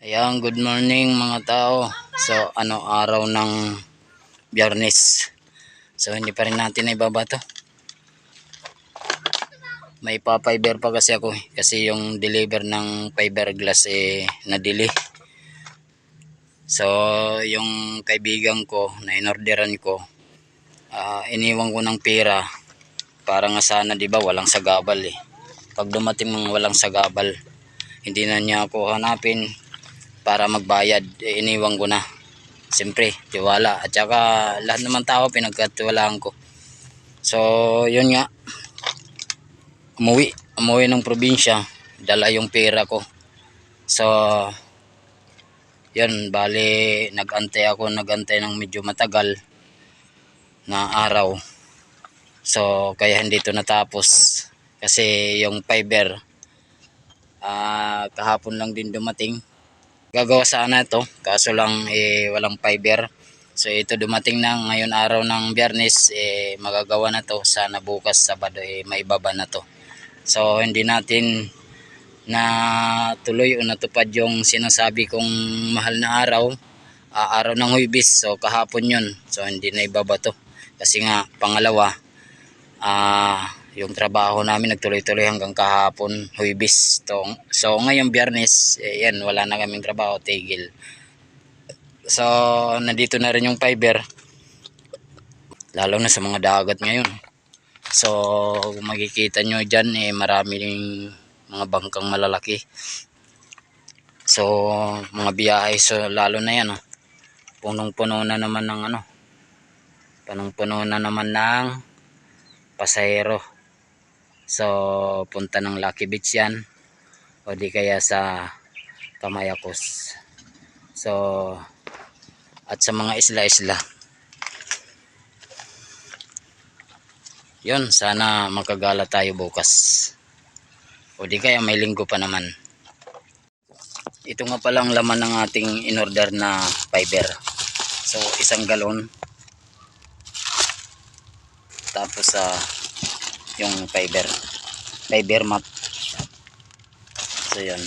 Ayan, good morning mga tao. So, ano araw ng biyernes. So, hindi pa rin natin na ibaba to. May pa-fiber pa kasi ako eh. Kasi yung deliver ng fiberglass eh na-delay. So, yung kaibigan ko na inorderan ko, ah, iniwan ko ng pera para nga sana 'di ba walang sagabal eh. Pag dumating mga walang sagabal, hindi na niya ako hanapin para magbayad, eh, iniwan ko na. Siyempre, tiwala. At saka lahat naman tao pinagkatiwalaan ko. So, yun nga. Umuwi. Umuwi ng probinsya. Dala yung pera ko. So, yun, bali, nagantay ako, nagantay ng medyo matagal na araw. So, kaya hindi to natapos. Kasi yung fiber, ah kahapon lang din dumating. Gagawa sana ito, kaso lang eh, walang fiber. So ito dumating na ngayon araw ng biyernes, eh, magagawa na to. Sana bukas Sabado eh, maibaba na to. So hindi natin na tuloy o natupad yung sinasabi kong mahal na araw, ah, araw ng huibis. So kahapon yun. So hindi na ibaba to. Kasi nga pangalawa, ah yung trabaho namin nagtuloy-tuloy hanggang kahapon huibis to so ngayon biyernes eh, yan wala na kaming trabaho tigil. So nandito na rin yung fiber. Lalo na sa mga dagat ngayon. So kung makikita nyo dyan eh marami ring mga bangkang malalaki. So mga biyahe so lalo na yan oh. punong puno na naman ng ano. Punong puno na naman ng pasahero So, punta ng Lucky Beach yan. O di kaya sa Kamayakos. So, at sa mga isla-isla. Yun, sana makagala tayo bukas. O di kaya may linggo pa naman. Ito nga palang laman ng ating in-order na fiber. So, isang galon. Tapos sa yung fiber fiber mat so yun